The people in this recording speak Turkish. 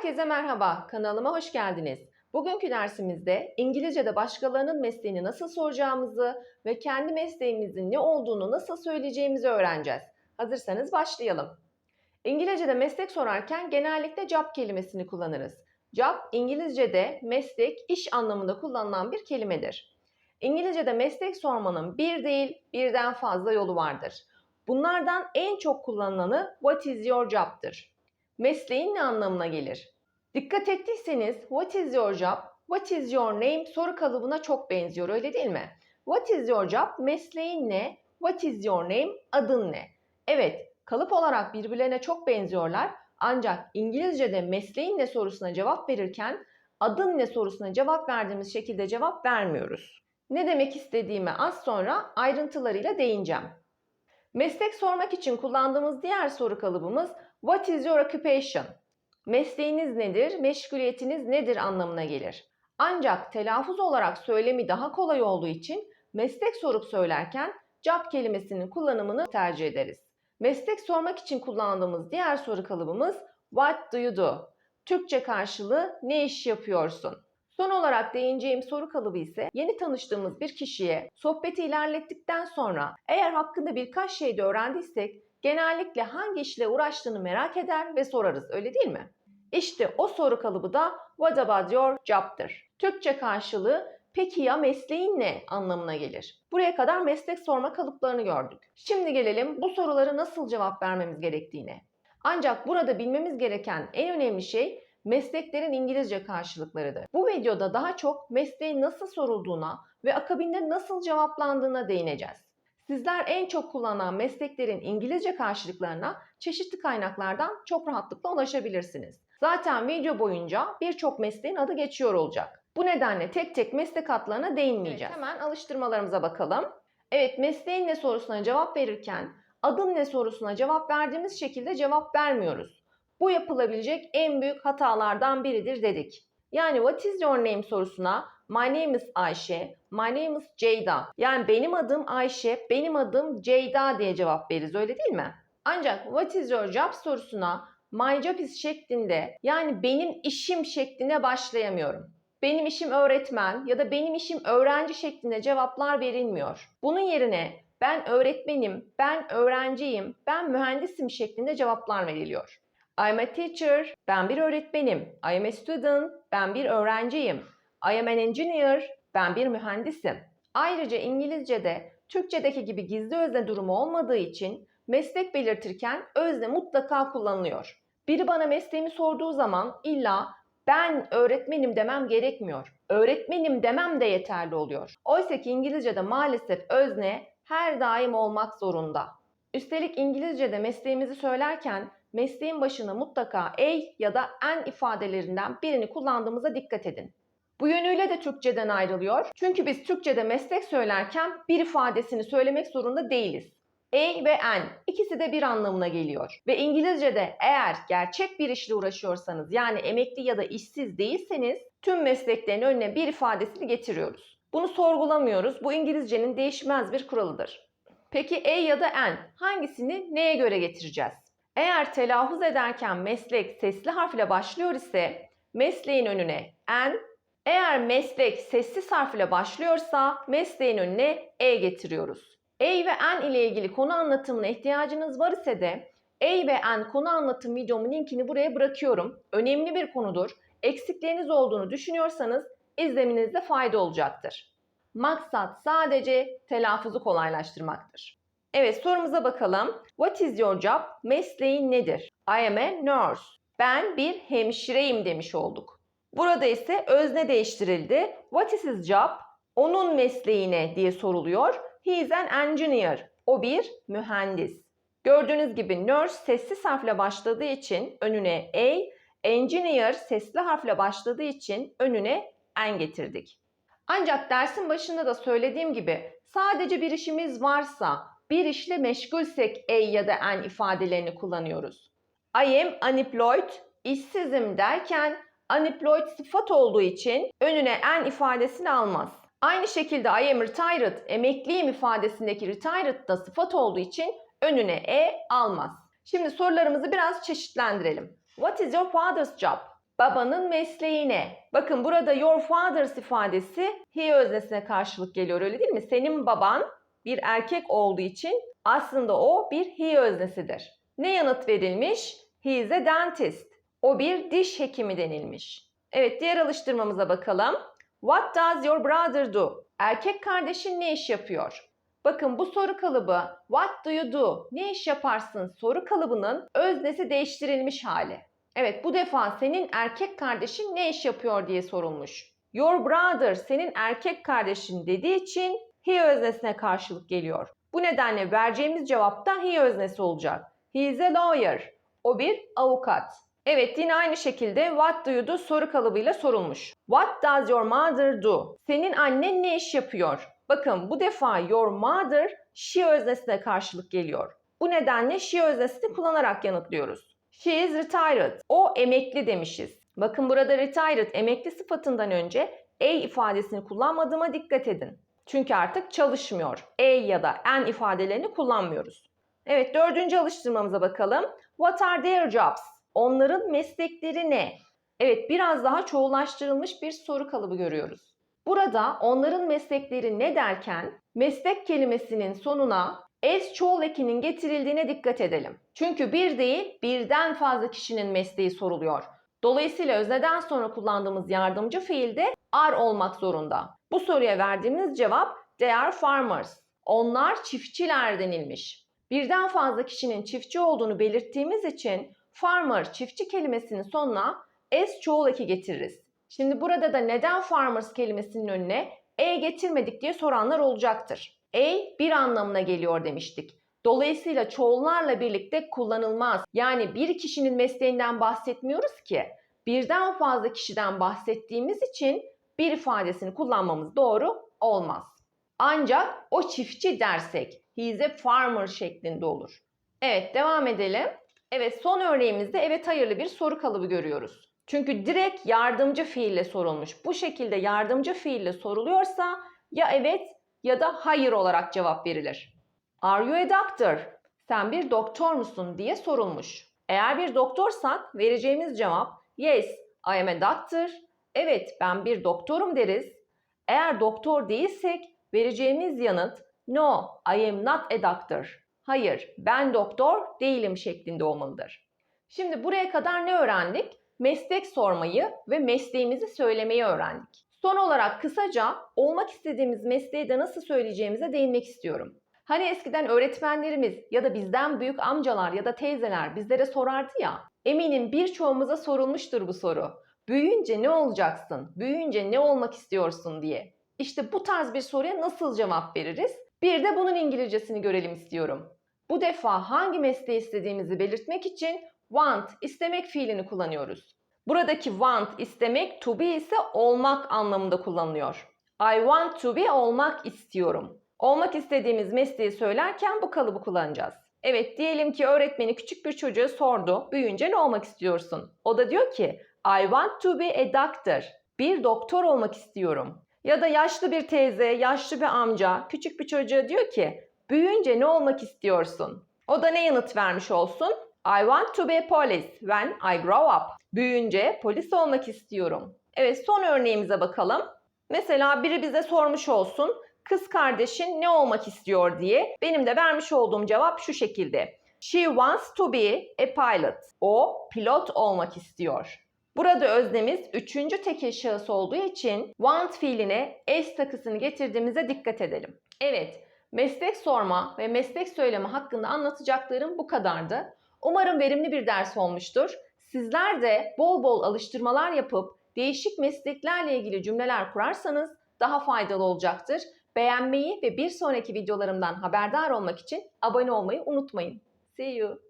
Herkese merhaba, kanalıma hoş geldiniz. Bugünkü dersimizde İngilizce'de başkalarının mesleğini nasıl soracağımızı ve kendi mesleğimizin ne olduğunu nasıl söyleyeceğimizi öğreneceğiz. Hazırsanız başlayalım. İngilizce'de meslek sorarken genellikle job kelimesini kullanırız. Job, İngilizce'de meslek, iş anlamında kullanılan bir kelimedir. İngilizce'de meslek sormanın bir değil, birden fazla yolu vardır. Bunlardan en çok kullanılanı what is your job'tır. Mesleğin ne anlamına gelir? Dikkat ettiyseniz what is your job, what is your name soru kalıbına çok benziyor öyle değil mi? What is your job, mesleğin ne? What is your name, adın ne? Evet, kalıp olarak birbirlerine çok benziyorlar ancak İngilizce'de mesleğin ne sorusuna cevap verirken adın ne sorusuna cevap verdiğimiz şekilde cevap vermiyoruz. Ne demek istediğime az sonra ayrıntılarıyla değineceğim. Meslek sormak için kullandığımız diğer soru kalıbımız What is your occupation? Mesleğiniz nedir, meşguliyetiniz nedir anlamına gelir. Ancak telaffuz olarak söylemi daha kolay olduğu için meslek sorup söylerken job kelimesinin kullanımını tercih ederiz. Meslek sormak için kullandığımız diğer soru kalıbımız What do you do? Türkçe karşılığı ne iş yapıyorsun? Son olarak değineceğim soru kalıbı ise yeni tanıştığımız bir kişiye sohbeti ilerlettikten sonra eğer hakkında birkaç şey de öğrendiysek genellikle hangi işle uğraştığını merak eder ve sorarız öyle değil mi? İşte o soru kalıbı da what about your job'tır. Türkçe karşılığı peki ya mesleğin ne anlamına gelir. Buraya kadar meslek sorma kalıplarını gördük. Şimdi gelelim bu soruları nasıl cevap vermemiz gerektiğine. Ancak burada bilmemiz gereken en önemli şey mesleklerin İngilizce karşılıklarıdır. Bu videoda daha çok mesleğin nasıl sorulduğuna ve akabinde nasıl cevaplandığına değineceğiz. Sizler en çok kullanılan mesleklerin İngilizce karşılıklarına çeşitli kaynaklardan çok rahatlıkla ulaşabilirsiniz. Zaten video boyunca birçok mesleğin adı geçiyor olacak. Bu nedenle tek tek meslek adlarına değinmeyeceğiz. Evet, hemen alıştırmalarımıza bakalım. Evet, mesleğin ne sorusuna cevap verirken adın ne sorusuna cevap verdiğimiz şekilde cevap vermiyoruz. Bu yapılabilecek en büyük hatalardan biridir dedik. Yani what is your name sorusuna my name is Ayşe, my name is Ceyda. Yani benim adım Ayşe, benim adım Ceyda diye cevap veririz öyle değil mi? Ancak what is your job sorusuna my job is şeklinde yani benim işim şeklinde başlayamıyorum. Benim işim öğretmen ya da benim işim öğrenci şeklinde cevaplar verilmiyor. Bunun yerine ben öğretmenim, ben öğrenciyim, ben mühendisim şeklinde cevaplar veriliyor. I'm a teacher, ben bir öğretmenim. I am a student, ben bir öğrenciyim. I am an engineer, ben bir mühendisim. Ayrıca İngilizce'de Türkçedeki gibi gizli özne durumu olmadığı için meslek belirtirken özne mutlaka kullanılıyor. Biri bana mesleğimi sorduğu zaman illa ben öğretmenim demem gerekmiyor. Öğretmenim demem de yeterli oluyor. Oysa ki İngilizce'de maalesef özne her daim olmak zorunda. Üstelik İngilizce'de mesleğimizi söylerken mesleğin başına mutlaka a ya da an ifadelerinden birini kullandığımıza dikkat edin. Bu yönüyle de Türkçeden ayrılıyor. Çünkü biz Türkçede meslek söylerken bir ifadesini söylemek zorunda değiliz. A ve an ikisi de bir anlamına geliyor. Ve İngilizce'de eğer gerçek bir işle uğraşıyorsanız yani emekli ya da işsiz değilseniz tüm mesleklerin önüne bir ifadesini getiriyoruz. Bunu sorgulamıyoruz. Bu İngilizcenin değişmez bir kuralıdır. Peki A ya da N hangisini neye göre getireceğiz? Eğer telaffuz ederken meslek sesli harfle başlıyor ise mesleğin önüne N, eğer meslek sessiz harfle başlıyorsa mesleğin önüne E getiriyoruz. A ve N ile ilgili konu anlatımına ihtiyacınız var ise de A ve N konu anlatım videomun linkini buraya bırakıyorum. Önemli bir konudur. Eksikleriniz olduğunu düşünüyorsanız izlemenizde fayda olacaktır. Maksat sadece telaffuzu kolaylaştırmaktır. Evet sorumuza bakalım. What is your job? Mesleğin nedir? I am a nurse. Ben bir hemşireyim demiş olduk. Burada ise özne değiştirildi. What is his job? Onun mesleğine diye soruluyor. He is an engineer. O bir mühendis. Gördüğünüz gibi nurse sessiz harfle başladığı için önüne a, engineer sesli harfle başladığı için önüne n getirdik. Ancak dersin başında da söylediğim gibi sadece bir işimiz varsa, bir işle meşgulsek a ya da n ifadelerini kullanıyoruz. I am unemployed, işsizim derken unemployed sıfat olduğu için önüne n ifadesini almaz. Aynı şekilde I am retired, emekliyim ifadesindeki retired da sıfat olduğu için önüne e almaz. Şimdi sorularımızı biraz çeşitlendirelim. What is your father's job? Babanın mesleği ne? Bakın burada your father's ifadesi he öznesine karşılık geliyor öyle değil mi? Senin baban bir erkek olduğu için aslında o bir he öznesidir. Ne yanıt verilmiş? He is a dentist. O bir diş hekimi denilmiş. Evet diğer alıştırmamıza bakalım. What does your brother do? Erkek kardeşin ne iş yapıyor? Bakın bu soru kalıbı what do you do? Ne iş yaparsın soru kalıbının öznesi değiştirilmiş hali. Evet bu defa senin erkek kardeşin ne iş yapıyor diye sorulmuş. Your brother senin erkek kardeşin dediği için he öznesine karşılık geliyor. Bu nedenle vereceğimiz cevap da he öznesi olacak. He is a lawyer. O bir avukat. Evet yine aynı şekilde what do you do soru kalıbıyla sorulmuş. What does your mother do? Senin annen ne iş yapıyor? Bakın bu defa your mother she öznesine karşılık geliyor. Bu nedenle she öznesini kullanarak yanıtlıyoruz. She is retired. O emekli demişiz. Bakın burada retired emekli sıfatından önce a ifadesini kullanmadığıma dikkat edin. Çünkü artık çalışmıyor. A ya da an ifadelerini kullanmıyoruz. Evet dördüncü alıştırmamıza bakalım. What are their jobs? Onların meslekleri ne? Evet biraz daha çoğullaştırılmış bir soru kalıbı görüyoruz. Burada onların meslekleri ne derken meslek kelimesinin sonuna es çoğul ekinin getirildiğine dikkat edelim. Çünkü bir değil birden fazla kişinin mesleği soruluyor. Dolayısıyla özneden sonra kullandığımız yardımcı fiilde are olmak zorunda. Bu soruya verdiğimiz cevap they are farmers. Onlar çiftçiler denilmiş. Birden fazla kişinin çiftçi olduğunu belirttiğimiz için farmer çiftçi kelimesinin sonuna es çoğul eki getiririz. Şimdi burada da neden farmers kelimesinin önüne e getirmedik diye soranlar olacaktır. E bir anlamına geliyor demiştik. Dolayısıyla çoğullarla birlikte kullanılmaz. Yani bir kişinin mesleğinden bahsetmiyoruz ki. Birden fazla kişiden bahsettiğimiz için bir ifadesini kullanmamız doğru olmaz. Ancak o çiftçi dersek he is a farmer şeklinde olur. Evet devam edelim. Evet son örneğimizde evet hayırlı bir soru kalıbı görüyoruz. Çünkü direkt yardımcı fiille sorulmuş. Bu şekilde yardımcı fiille soruluyorsa ya evet ya da hayır olarak cevap verilir. Are you a doctor? Sen bir doktor musun diye sorulmuş. Eğer bir doktorsak vereceğimiz cevap yes, I am a doctor. Evet, ben bir doktorum deriz. Eğer doktor değilsek vereceğimiz yanıt no, I am not a doctor. Hayır, ben doktor değilim şeklinde olmalıdır. Şimdi buraya kadar ne öğrendik? Meslek sormayı ve mesleğimizi söylemeyi öğrendik. Son olarak kısaca olmak istediğimiz mesleği de nasıl söyleyeceğimize değinmek istiyorum. Hani eskiden öğretmenlerimiz ya da bizden büyük amcalar ya da teyzeler bizlere sorardı ya. Eminim birçoğumuza sorulmuştur bu soru. Büyüyünce ne olacaksın? Büyüyünce ne olmak istiyorsun diye. İşte bu tarz bir soruya nasıl cevap veririz? Bir de bunun İngilizcesini görelim istiyorum. Bu defa hangi mesleği istediğimizi belirtmek için want, istemek fiilini kullanıyoruz. Buradaki want, istemek, to be ise olmak anlamında kullanılıyor. I want to be olmak istiyorum. Olmak istediğimiz mesleği söylerken bu kalıbı kullanacağız. Evet diyelim ki öğretmeni küçük bir çocuğa sordu. Büyüyünce ne olmak istiyorsun? O da diyor ki I want to be a doctor. Bir doktor olmak istiyorum. Ya da yaşlı bir teyze, yaşlı bir amca küçük bir çocuğa diyor ki büyüyünce ne olmak istiyorsun? O da ne yanıt vermiş olsun? I want to be a police when I grow up. Büyüyünce polis olmak istiyorum. Evet son örneğimize bakalım. Mesela biri bize sormuş olsun kız kardeşin ne olmak istiyor diye. Benim de vermiş olduğum cevap şu şekilde. She wants to be a pilot. O pilot olmak istiyor. Burada öznemiz üçüncü tekil şahıs olduğu için want fiiline s takısını getirdiğimize dikkat edelim. Evet, meslek sorma ve meslek söyleme hakkında anlatacaklarım bu kadardı. Umarım verimli bir ders olmuştur. Sizler de bol bol alıştırmalar yapıp değişik mesleklerle ilgili cümleler kurarsanız daha faydalı olacaktır. Beğenmeyi ve bir sonraki videolarımdan haberdar olmak için abone olmayı unutmayın. See you.